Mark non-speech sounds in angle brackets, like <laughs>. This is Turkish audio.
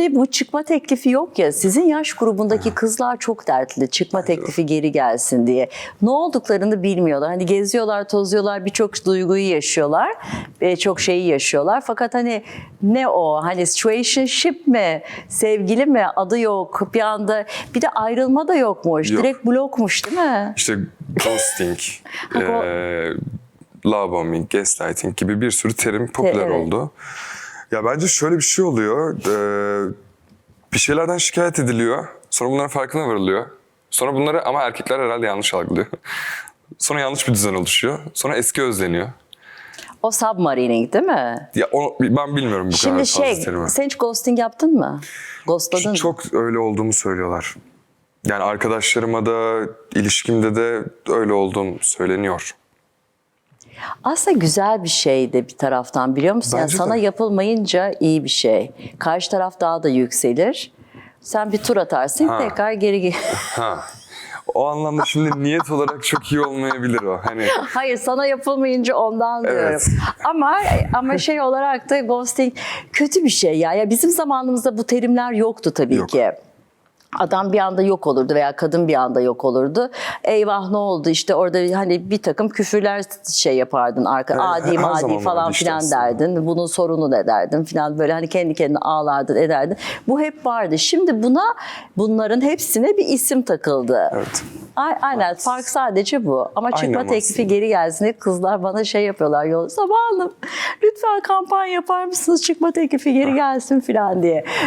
Şimdi bu çıkma teklifi yok ya. Sizin yaş grubundaki kızlar çok dertli. Çıkma teklifi geri gelsin diye. Ne olduklarını bilmiyorlar. Hani geziyorlar, tozuyorlar, birçok duyguyu yaşıyorlar. e, çok şeyi yaşıyorlar. Fakat hani ne o? Hani situationship mi? Sevgili mi? Adı yok. Bir anda bir de ayrılma da yokmuş. Yok. Direkt blokmuş değil mi? İşte ghosting, <laughs> eee love bombing, gaslighting gibi bir sürü terim popüler evet. oldu. Ya bence şöyle bir şey oluyor. eee, bir şeylerden şikayet ediliyor. Sonra bunların farkına varılıyor. Sonra bunları ama erkekler herhalde yanlış algılıyor. <laughs> Sonra yanlış bir düzen oluşuyor. Sonra eski özleniyor. O submarining değil mi? Ya o, ben bilmiyorum bu kadar Şimdi fazla şey, terimi. sen hiç ghosting yaptın mı? Ghostladın mı? Çok öyle olduğumu söylüyorlar. Yani arkadaşlarıma da, ilişkimde de öyle olduğum söyleniyor. Aslında güzel bir şey de bir taraftan biliyor musun? Yani Bence sana de. yapılmayınca iyi bir şey. Karşı taraf daha da yükselir. Sen bir tur atarsın Ha. tekrar geri gel. <laughs> Ha. O anlamda şimdi niyet olarak çok iyi olmayabilir o. Hani Hayır sana yapılmayınca ondan diyorum. Evet. Ama ama şey olarak da ghosting kötü bir şey ya. Ya bizim zamanımızda bu terimler yoktu tabii Yok. ki. Adam bir anda yok olurdu veya kadın bir anda yok olurdu. Eyvah ne oldu işte orada hani bir takım küfürler şey yapardın arka Evet, adi madi falan işte filan derdin. Bunun sorunu ne derdin filan böyle hani kendi kendine ağlardın ederdin. Bu hep vardı. Şimdi buna bunların hepsine bir isim takıldı. Evet. Aynen fark sadece bu. Ama çıkma Aynen teklifi aslında. geri gelsin. Kızlar bana şey yapıyorlar yol. Sabah Hanım lütfen kampanya yapar mısınız çıkma teklifi geri gelsin filan diye.